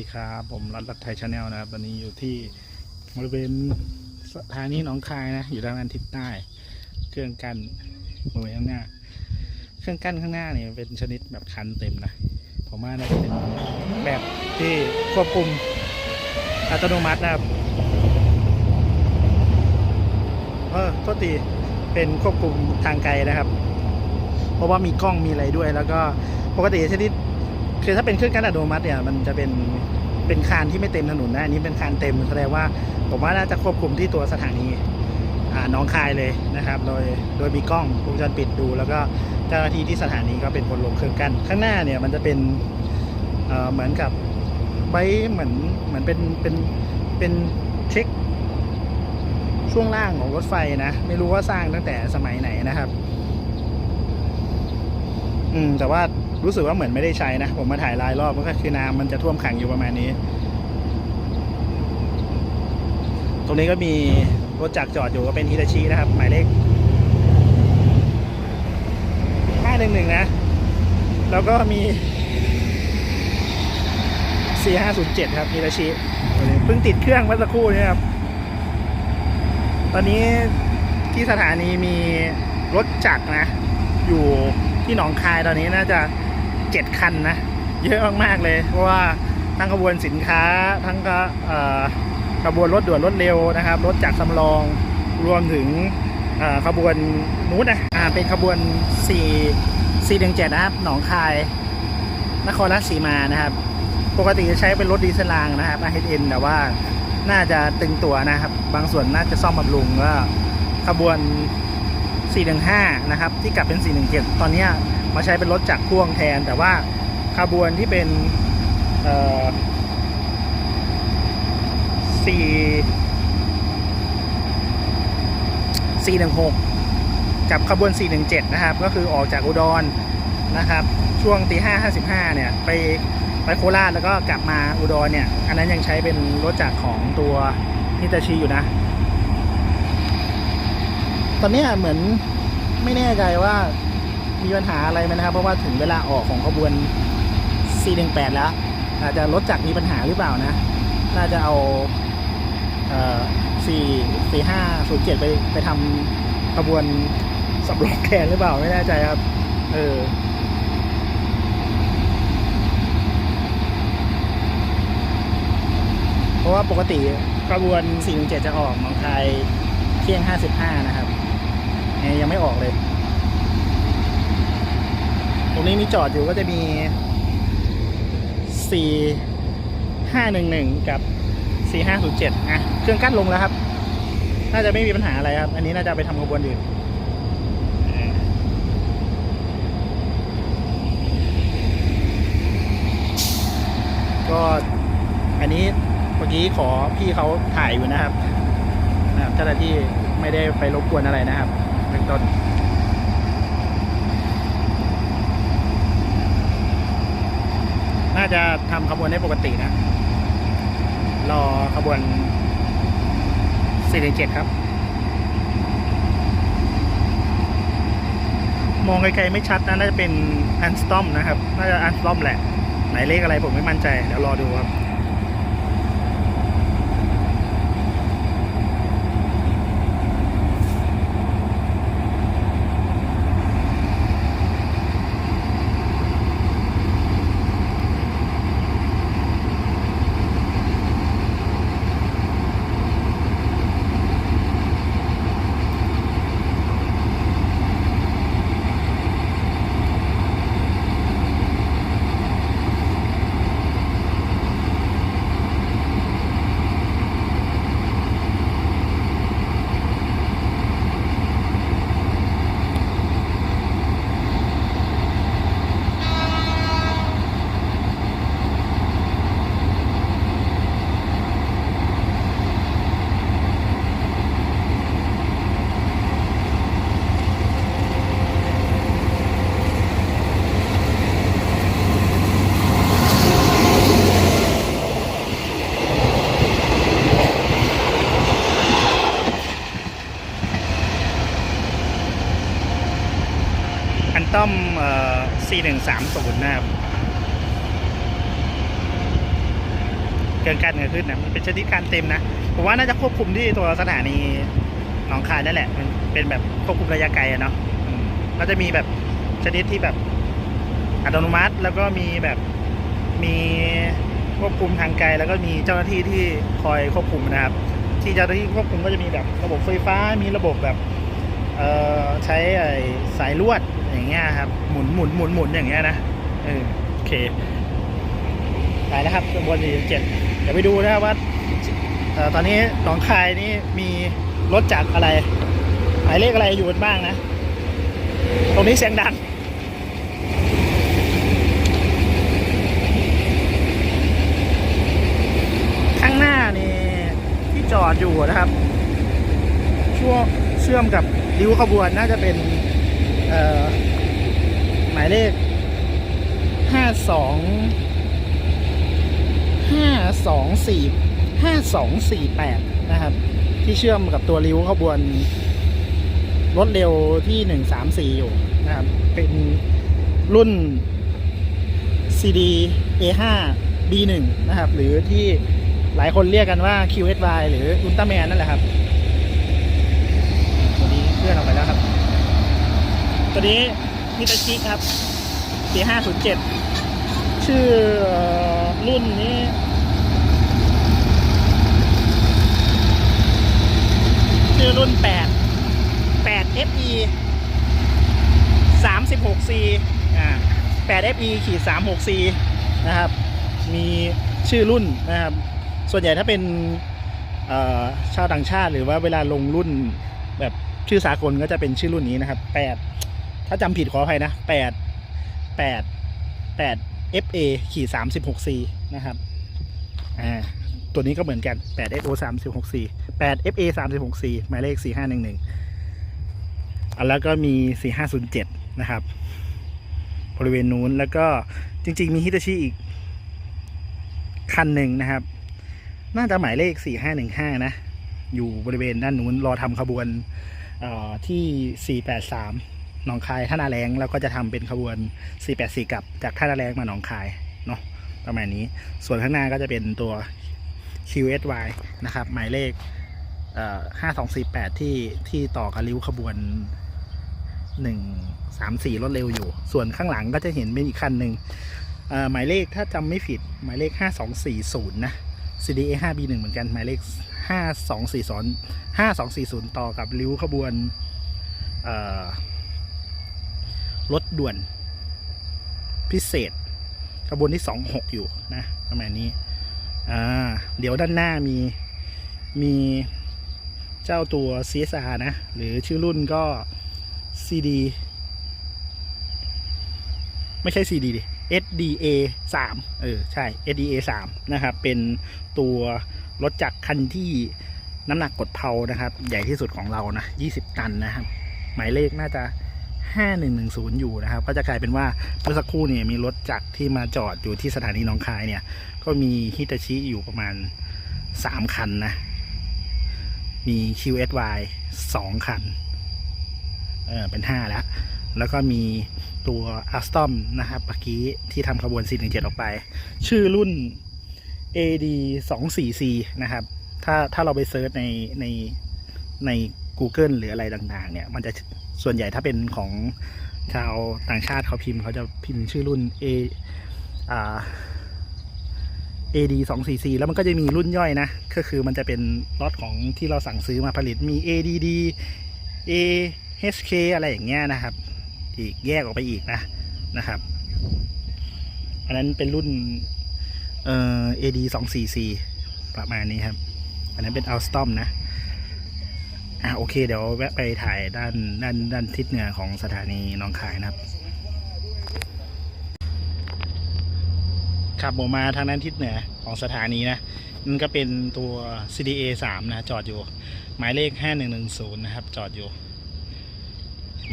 ดีครับผมรัฐรัฐไทยชาแนลนะครับตอนนี้อยู่ที่บริเวณสถานีหนองคายนะ อยู่ด้านทิศใต้ เครื่องกั้นบริเวณข้างหน้า เครื่องกั้นข้างหน้าเนี่ยเป็นชนิดแบบคันเต็มนะผมว่าน่าจะเป็นแบบที่ควบคุมอัตโนมัตินะครับเออโทษทีเป็นควบคุมทางไกลนะครับ เพราะว่ามีกล้องมีอะไรด้วย แล้วก็ปกติชนิด คือถ้าเป็นเครื่องกั้นอัตโนมัติเนี่ยมันจะเป็นเป็นคานที่ไม่เต็มถนนนะอันนี้เป็นคานเต็มแสดงว่าผมว่าน่าจะควบคุมที่ตัวสถานีน้องคายเลยนะครับ โดยโดยมีกล้องวงจรปิดดู แล้วก็เจ้าหน้าที่ที่สถานีก็เป็นคนลงเครื่องกั้นข้างหน้าเนี่ยมันจะเป็นเเหมือนกับไว้เหมือนเหมือนเป็นเป็นเป็นเช็คช่วงล่างของรถไฟนะ ไม่รู้ว่าสร้างตั้งแต่สมัยไหนนะครับ อืมแต่ว่า รู้สึกว่าเหมือนไม่ได้ใช้นะ ผมมาถ่ายรายรอบก็คือน้ำมันจะท่วมขังอยู่ประมาณนี้ ตรงนี้ก็มีรถจักรจอดอยู่ก็เป็นฮิตาชินะครับ หมายเลขห้าหนึ่งหนึ่งนะ แล้วก็มีสี่ห้าศูนย์เจ็ดครับฮิตาชิเพิ่งติดเครื่องเมื่อสักครู่นี้ครับ ตอนนี้ที่สถานีมีรถจักรนะ อยู่ที่หนองคายตอนนี้น่าจะ เจ็ดคันนะ เยอะมากๆเลย เพราะว่าทั้งขบวนสินค้าทั้งก็ขบวนรถด่วนรถเร็วนะครับ รถจากรสำรองรวมถึงขบวนนู้นนะเป็นขบวน 4 4 1 7 นะครับ หนองคาย นครราชสีมานะครับ ปกติจะใช้เป็นรถดีเซลรางนะครับ RHN แต่ว่าน่าจะตึงตัวนะครับ บางส่วนน่าจะซ่อมบำรุงก็ขบวน 415 นะครับ ที่กลับเป็น 417 ตอนนี้ มาใช้เป็นรถจักรพ่วงแทน แต่ว่าขบวนที่เป็นเอ่อ4 416กับขบวน417นะครับ ก็คือออกจากอุดรนะครับ ช่วงตี5 55เนี่ยไปไปโคราชแล้วก็กลับมาอุดรเนี่ย อันนั้นยังใช้เป็นรถจักรของตัวฮิตาชิอยู่นะ ตอนนี้เหมือนไม่แน่ใจว่า มีปัญหาอะไรไหมนะครับ เพราะว่าถึงเวลาออกของขบวน 418 แล้ว อาจจะรถจักรมีปัญหาหรือเปล่านะ น่าจะเอาเอ่อ4 4 5 0 7 ไปไปทำขบวนสำรองแทนหรือเปล่าไม่แน่ใจครับ เออเพราะว่าปกติขบวน 417 จะออกหนองคายเที่ยง 55 นะครับ ยังไม่ออกเลย รงนี้มีจอดอยู่ก็จะมี 4511 กับ 4507อะเครื่องกั้นลงแล้วครับ น่าจะไม่มีปัญหาอะไรครับ อันนี้น่าจะไปทำขบวนอื่นก็อันนี้เมื่อกี้ขอพี่เขาถ่ายอยู่นะครับนะครับเจ้าหน้าที่ไม่ได้ไปรบกวนอะไรนะครับเบื้องต้น น่าจะทำขบวนได้ปกตินะ รอขบวน417ครับ มองไกลๆไม่ชัดนะ น่าจะเป็นอันสตอมนะครับ น่าจะอันสตอมแหละ หมายเลขอะไรผมไม่มั่นใจ เดี๋ยวรอดูครับ ต้อมเอ่อ4130นะครับเกินการเกิดขึ้นนะมันเป็นชนิดการเต็มนะ ผมว่าน่าจะควบคุมที่ตัวสถานีหนองคายนั่นแหละ มันเป็นแบบควบคุมระยะไกลอะเนาะอืมก็จะมีแบบชนิดที่แบบอัตโนมัติแล้วก็มีแบบมีควบคุมทางไกลแล้วก็มีเจ้าหน้าที่ที่คอยควบคุมนะครับ ที่เจ้าหน้าที่ควบคุมก็จะมีแบบระบบไฟฟ้ามีระบบแบบเอ่อ ช้สายลวดอย่างเงี้ยครับ หมุนหมุนหมุนหมุนอย่างเงี้ยนะเออโอเคไปแล้วครับขบวน47เดี๋ยวไปดูนะครับว่าตอนนี้หนองคายนี่มีรถจักรอะไรหมายเลขอะไรอยู่บ้างนะ ตรงนี้เสียงดังข้างหน้านี่ที่จอดอยู่นะครับ ช่วงเชื่อมกับ ริ้วขบวนน่าจะเป็นหมายเลขห้าสองห้าสองสี่ห้าสองสี่แปดนะครับ ที่เชื่อมกับตัวริ้วขบวนรถเร็วที่หนึ่งสามสี่อยู่นะครับ เป็นรุ่น CD A5 B1 นะครับ หรือที่หลายคนเรียกกันว่า QSY หรืออุลตร้าแมนนั่นแหละครับ ตัวนี้เคลื่อนออกไปแล้วครับ ตัวนี้มิตาชิครับ C507 ชื่อเอ่อรุ่นนี้ชื่อรุ่น8 8 FE 36 C อ่า8 FE ขีด36 C นะครับ มีชื่อรุ่นนะครับ ส่วนใหญ่ถ้าเป็นชาวต่างชาติหรือว่าเวลาลงรุ่นแบบชื่อสากลก็จะเป็นชื่อรุ่นนี้นะครับ8 ถ้าจำผิดขออภัยนะ8 8 8 FA ขีด36 C นะครับ อ่า ตัวนี้ก็เหมือนกัน8 FO 36 C 8 FA 36 C หมายเลข4511อันแล้วก็มี4507นะครับ บริเวณนู้นแล้วก็จริง ๆ มีฮิตาชิอีก คันหนึ่งนะครับ น่าจะหมายเลข4515นะ อยู่บริเวณด้านนู้นรอทำขบวนเอ่อที่483 หนองคายท่านาแรงแล้วก็จะทำเป็นขบวน 484 กลับจากท่านาแรงมาหนองคายเนาะประมาณนี้ ส่วนข้างหน้าก็จะเป็นตัว QSY นะครับ หมายเลขเอ่อ5248 ที่ที่ต่อกับริ้วขบวน134รถเร็วอยู่ ส่วนข้างหลังก็จะเห็นเป็นอีกคันหนึ่งเอ่อหมายเลขถ้าจำไม่ผิด หมายเลข5240นะ CDA 5B1 เหมือนกัน หมายเลข5240 5240ต่อกับริ้วขบวน เอ่อ รถด่วนพิเศษขบวนที่26อยู่นะประมาณนี้ อ่า เดี๋ยวด้านหน้ามีมีเจ้าตัว CSR นะ หรือชื่อรุ่นก็ CD ไม่ใช่ CD ดิ SDA 3เออ ใช่ SDA 3นะครับ เป็นตัวรถจักรคันที่น้ำหนักกดเพานะครับ ใหญ่ที่สุดของเรานะ 20 ตันนะครับ หมายเลขน่าจะ 5110 อยู่นะครับ ก็จะกลายเป็นว่าเมื่อสักครู่เนี่ยมีรถจักรที่มาจอดอยู่ที่สถานีหนองคายเนี่ย ก็มีฮิตาชิอยู่ประมาณ 3 คันนะ มี QSY 2 คัน เออเป็น 5 แล้ว แล้วก็มีตัว Alstom นะครับเมื่อกี้ที่ทำขบวน 417 ออกไป ชื่อรุ่น AD 2 4 C นะครับ ถ้าถ้าเราไปเซิร์ชในในใน Google หรืออะไรต่างๆ เนี่ย มันจะส่วนใหญ่ถ้าเป็นของชาวต่างชาติเขาพิมพ์เขาจะพิมพ์ชื่อรุ่น A อ่า AD 2 4 4แล้วมันก็จะมีรุ่นย่อยนะ ก็คือมันจะเป็นล็อตของที่เราสั่งซื้อมาผลิตมี ADD AHK อะไรอย่างเงี้ยนะครับ อีกแยกออกไปอีกนะนะครับ อันนั้นเป็นรุ่นเอ่อ AD 2 4 4ประมาณนี้ครับ อันนั้นเป็น Alstom นะ อะโอเค เดี๋ยวแวะไปถ่ายด้านด้านด้านทิศเหนือของสถานีหนองคายนะครับขับออกมาทางด้านทิศเหนือของสถานีนะนั่นก็เป็นตัว CDA 3 นะจอดอยู่ หมายเลข 5110 นะครับ จอดอยู่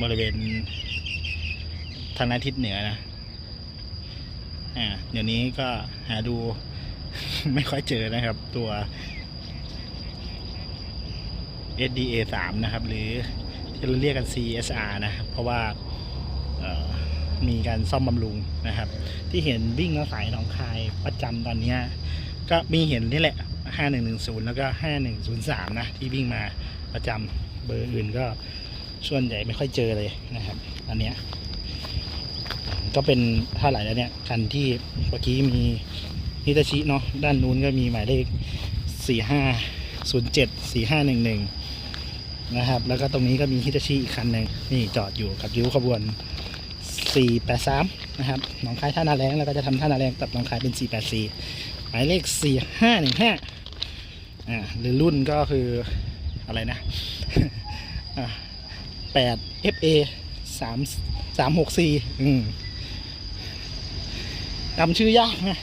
บริเวณทางด้านทิศเหนือนะอ่าเดี๋ยวนี้ก็หาดู ไม่ค่อยเจอนะครับ ตัว SDA 3 นะครับ หรือที่เราเรียกกัน CSR นะครับ เพราะว่ามีการซ่อมบำรุงนะครับ ที่เห็นวิ่งมาสายหนองคายประจำตอนนี้ก็มีเห็นนี่แหละ 5110 แล้วก็ 5103 นะที่วิ่งมาประจำเบอร์อื่นก็ส่วนใหญ่ไม่ค่อยเจอเลยนะครับอันเนี้ยก็เป็นเท่าไหร่แล้วเนี่ยคันที่เมื่อกี้มีนิตาชิเนาะด้านนู้นก็มีหมายเลข 4507 4511 นะครับ แล้วก็ตรงนี้ก็มีฮิตาชิอีกคันหนึ่งนี่จอดอยู่กับริ้วขบวน 483 นะครับหนองคายท่านาแรงแล้วก็จะทำท่านาแรงตัดหนองคายเป็น 484 หมายเลข 4515 อ่าหรือรุ่นก็คืออะไรนะอ่า8 FA 3 364 อืมจำชื่อยากนะ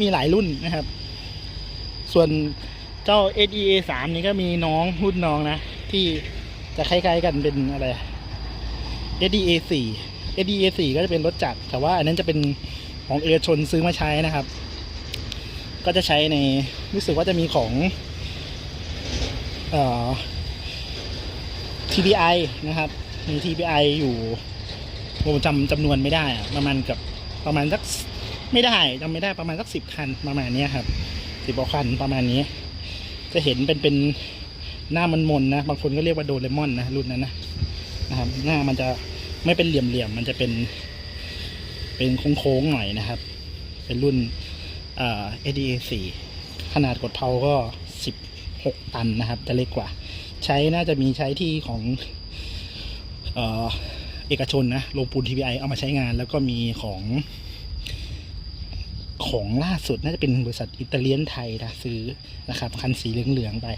มีหลายรุ่นนะครับ ส่วนเจ้า SEA 3 นี่ก็มีน้องรุ่นน้องนะ ที่จะคล้ายๆกันเป็นอะไร SDA 4 SDA 4ก็จะเป็นรถจักรแต่ว่าอันนั้นจะเป็นของเอกชนซื้อมาใช้นะครับ ก็จะใช้ในรู้สึกว่าจะมีของออ TBI นะครับ มี TBI อยู่ผมจำจำนวนไม่ได้ประมาณกับประมาณสักไม่ได้จำไม่ได้ประมาณสักสิบคันประมาณนี้ครับสิบกว่าคันประมาณนี้ จะเห็นเป็นเป็น หน้ามันมนนะ บางคนก็เรียกว่าโดเรมอนนะรุ่นนั้นนะนะครับ หน้ามันจะไม่เป็นเหลี่ยมๆมันจะเป็น เป็นโค้งๆหน่อยนะครับ เป็นรุ่นเอ่อ ADA 4ขนาดกดเพาก็ 16 ตันนะครับ จะเล็กกว่า ใช้น่าจะมีใช้ที่ของเอ่อเอกชนนะโรงปูน TBI เอามาใช้งาน แล้วก็มีของของล่าสุดน่าจะเป็นบริษัทอิตาเลียนไทยนะซื้อนะครับคันสีเหลืองๆไป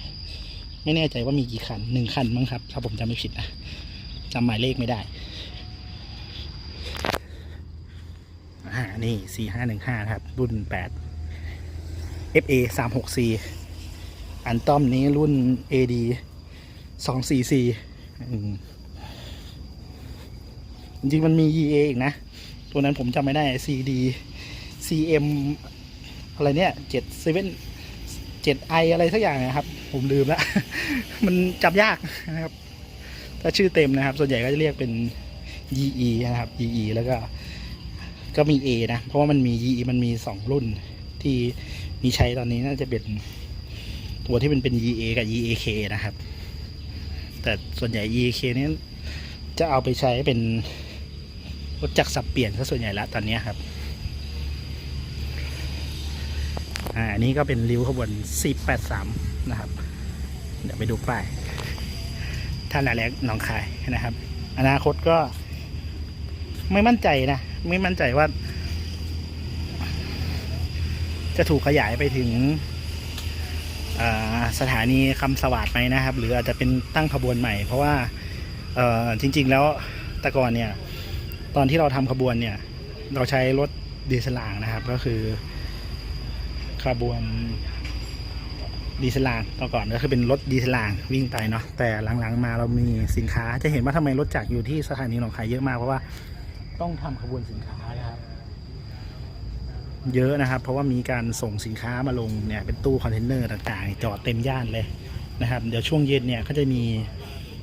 ไม่แน่ใจว่ามีกี่คันหนึ่งคันมั้งครับ ถ้าผมจำไม่ผิดนะจำหมายเลขไม่ได้อ่านี่สี่ห้าหนึ่งห้าครับ รุ่นแปด FA สามหก C อันต้อมนี้รุ่น AD สองสี่สี่จริงมันมี EA อีกนะ ตัวนั้นผมจำไม่ได้ CD CM อะไรเนี่ยเจ็ดเซเว่นเจ็ดไออะไรสักอย่างนะครับ ผมลืมล้วมันจำยากนะครับ ถ้าชื่อเต็มนะครับ ส่วนใหญ่ก็จะเรียกเป็น EE นะครับ EE แล้วก็ก็มี A นะ เพราะว่ามันมี EE มันมีสองรุ่นที่มีใช้ตอนนี้น่าจะเป็นตัวที่มันเป็น EA กับ EAK นะครับ แต่ส่วนใหญ่ EAK นี้จะเอาไปใช้เป็นรถจักรสับเปลี่ยนซะส่วนใหญ่ล้วตอนนี้ครับอ่าอันนี้ก็เป็นริ้วขบวน483 นะครับ เดี๋ยวไปดูป้ายท่านนาแรกหนองคายนะครับ อนาคตก็ ไม่มั่นใจนะ ไม่มั่นใจว่า จะถูกขยายไปถึงสถานีคำสวัสดไหมนะครับ หรืออาจจะเป็นตั้งขบวนใหม่ เพราะว่าจริง ๆ แล้วแต่ก่อนเนี่ย ตอนที่เราทำขบวนเนี่ย เราใช้รถดีเซลางนะครับ ก็คือขบวน ดีเซลางต่อก่อนก็คือเป็นรถดีเซลางวิ่งไปเนาะแต่หลังๆมาเรามีสินค้าจะเห็นว่าทำไมรถจักรอยู่ที่สถานีหนองคายเยอะมากเพราะว่าต้องทำขบวนสินค้านะครับ เยอะนะครับ เพราะว่ามีการส่งสินค้ามาลงเนี่ยเป็นตู้คอนเทนเนอร์ต่างๆ จอดเต็มย่านเลยนะครับ เดี๋ยวช่วงเย็นเนี่ยก็จะมี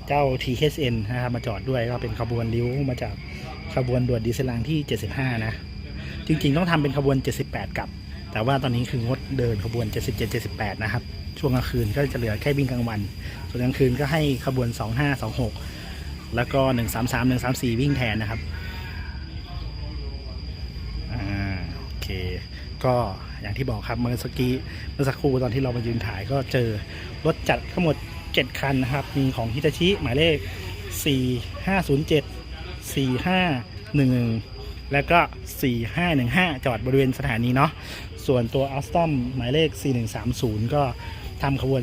เจ้า THN นะครับมาจอดด้วยก็เป็นขบวนริ้วมาจากขบวนด่วนดีเซลางที่ 75 นะ จริงๆ ต้องทำเป็นขบวน 78 กลับแต่ว่าตอนนี้คืองดเดินขบวน 77 78 นะครับ ช่วงกลางคืนก็จะเหลือแค่วิ่งกลางวัน ส่วนกลางคืนก็ให้ขบวน 25 26 แล้วก็ 133 134 วิ่งแทนนะครับอ่าโอเค ก็อย่างที่บอกครับเมื่อสักกี้เมื่อสักครู่ตอนที่เรามายืนถ่ายก็เจอรถจัดทั้งหมด 7 คันนะครับ มีของฮิตาชิ หมายเลข 4507 4511 แล้วก็ 4515 จอดบริเวณสถานีเนาะส่วนตัวอัลสตอมหมายเลข 4130 ก็ ทำขบวน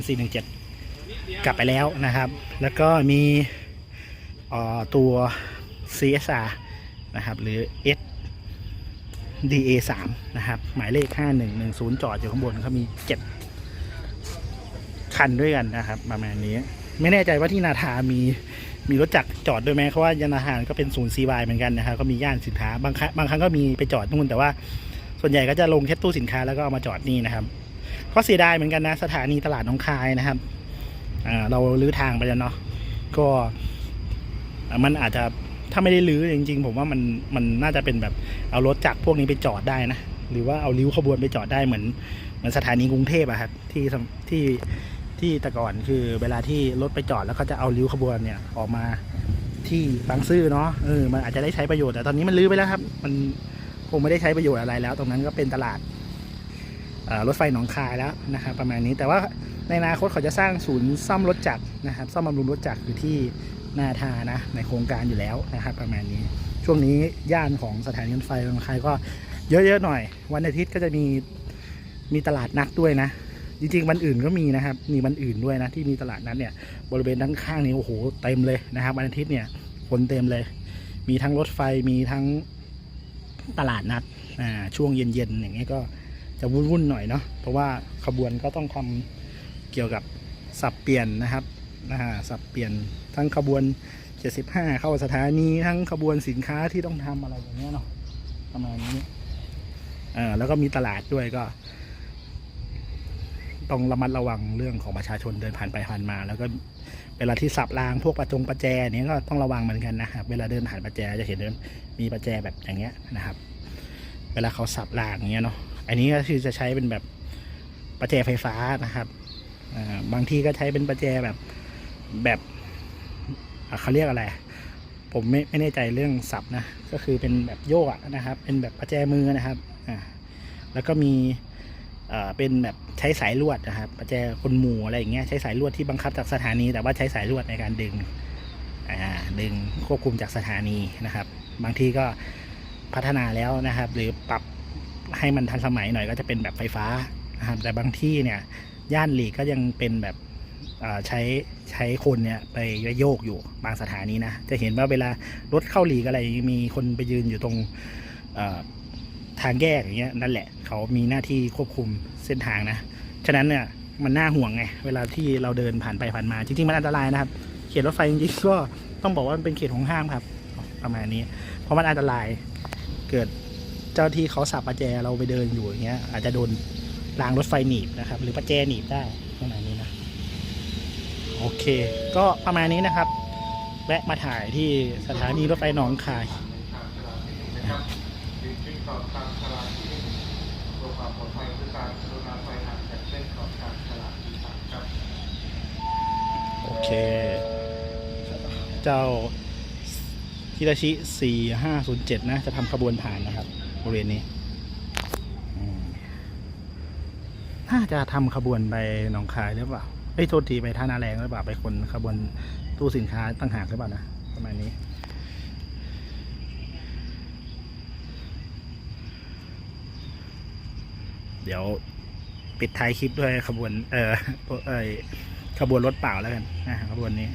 417 กลับไปแล้วนะครับ แล้วก็มีตัว CSR นะครับ หรือ S DA 3นะครับ หมายเลข 5110 จอดอยู่ข้างบนเขามี 7 คันด้วยกันนะครับ ประมาณนี้ ไม่แน่ใจว่าที่นาทามีมีรถจักรจอดด้วยไหมเพราะว่ายานาทานก็เป็นศูนย์ CY เหมือนกันนะครับก็มีย่านสินค้าบางครั้งบางครั้งก็มีไปจอดนู่นแต่ว่าส่วนใหญ่ก็จะลงแค่ตู้สินค้าแล้วก็เอามาจอดนี่นะครับ ก็เสียดายเหมือนกันนะ สถานีตลาดน้องคายนะครับเราลื้อทางไปแล้วเนาะก็มันอาจจะถ้าไม่ได้ลื้อจริง ๆ ผมว่ามันมันน่าจะเป็นแบบเอารถจักพวกนี้ไปจอดได้นะหรือว่าเอาริ้วขบวนไปจอดได้เหมือนเหมือนสถานีกรุงเทพอะครับที่ที่ที่แต่ก่อนคือเวลาที่รถไปจอดแล้วก็จะเอาริ้วขบวนเนี่ยออกมาที่บางซื่อเนาะเออมันอาจจะได้ใช้ประโยชน์แต่ตอนนี้มันลื้อไปแล้วครับ มันคงไม่ได้ใช้ประโยชน์อะไรแล้ว ตรงนั้นก็เป็นตลาด รถไฟหนองคายแล้วนะครับประมาณนี้แต่ว่าในอนาคตเขาจะสร้างศูนย์ซ่อมรถจักรนะครับ ซ่อมบำรุงรถจักรอยู่ที่นาทานะในโครงการอยู่แล้วนะครับ ประมาณนี้ช่วงนี้ย่านของสถานีรถไฟหนองคายก็เยอะๆหน่อย วันอาทิตย์ก็จะมีมีตลาดนัดด้วยนะจริงๆวันอื่นก็มีนะครับ มีวันอื่นด้วยนะที่มีตลาดนัดเนี่ยบริเวณด้านข้างนี้โอ้โหเต็มเลยนะครับวันอาทิตย์เนี่ยคนเต็มเลย มีทั้งรถไฟมีทั้งตลาดนัดอ่าช่วงเย็นๆอย่างเงี้ยก็ จะวุ่นๆหน่อยเนาะเพราะว่าขบวนก็ต้องทำเกี่ยวกับสับเปลี่ยนนะครับอ่าสับเปลี่ยนทั้งขบวน 75 เข้าสถานีทั้งขบวนสินค้าที่ต้องทำอะไรอย่างเงี้ยเนาะประมาณนี้อ่าแล้วก็มีตลาดด้วยก็ต้องระมัดระวังเรื่องของประชาชนเดินผ่านไปผ่านมา แล้วก็เวลาที่สับรางพวกประจงประแจเนี้ยก็ต้องระวังเหมือนกันนะครับเวลาเดินผ่านประแจจะเห็นมีประแจแบบอย่างเงี้ยนะครับ เวลาเขาสับรางอย่างเงี้ยเนาะ อันนี้ก็คือจะใช้เป็นแบบประแจไฟฟ้านะครับบางที่ก็ใช้เป็นประแจแบบแบบเขาเรียกอะไร ผมไม่ไม่แน่ใจเรื่องสับนะ ก็คือเป็นแบบโยกนะครับ เป็นแบบประแจมือนะครับอ่าแล้วก็มีเป็นแบบใช้สายลวดนะครับประแจคนหมู่อะไรอย่างเงี้ยใช้สายลวดที่บังคับจากสถานี แต่ว่าใช้สายลวดในการดึงดึงควบคุมจากสถานีนะครับ บางทีก็พัฒนาแล้วนะครับ หรือปรับ ให้มันทันสมัยหน่อยก็จะเป็นแบบไฟฟ้านะครับแต่บางที่เนี่ยย่านหลีกก็ยังเป็นแบบใช้ใช้คนเนี่ยไปโยกอยู่บางสถานีนะ จะเห็นว่าเวลารถเข้าหลีกอะไรมีคนไปยืนอยู่ตรงทางแยกอย่างเงี้ยนั่นแหละเขามีหน้าที่ควบคุมเส้นทางนะ ฉะนั้นเนี่ยมันน่าห่วงไงเวลาที่เราเดินผ่านไปผ่านมาจริงๆมันอันตรายนะครับ เขตรถไฟจริงๆก็ต้องบอกว่ามันเป็นเขตของห้ามครับ ประมาณนี้ เพราะมันอันตรายเกิด จ้าที่เขาสับประแจเราไปเดินอยู่อย่างเงี้ย อาจจะโดนรางรถไฟหนีบนะครับ หรือประแจหนีบได้ประมาณนี้นะโอเค ก็ประมาณนี้นะครับ แวะมาถ่ายที่สถานีรถไฟหนองคายนะครับจึงจึงต่อเความปลอดภัยคือการกรุณาไฟห่างจากเส้นขอบทาที่สามครับโอเค เจ้าฮิราชิสี่ห้าศูนย์เจ็ดนะ จะทำขบวนผ่านนะครับ บริเวณนี้น่าจะทำขบวนไปหนองคายหรือเปล่าเอ้ยโทษทีไปท่านาแรงหรือเปล่าไปคนขบวนตู้สินค้าต่างหากหรือเปล่านะประมาณนี้ เดี๋ยวปิดท้ายคลิปด้วยขบวน เออเออขบวนรถเปล่าแล้วกันนะขบวนนี้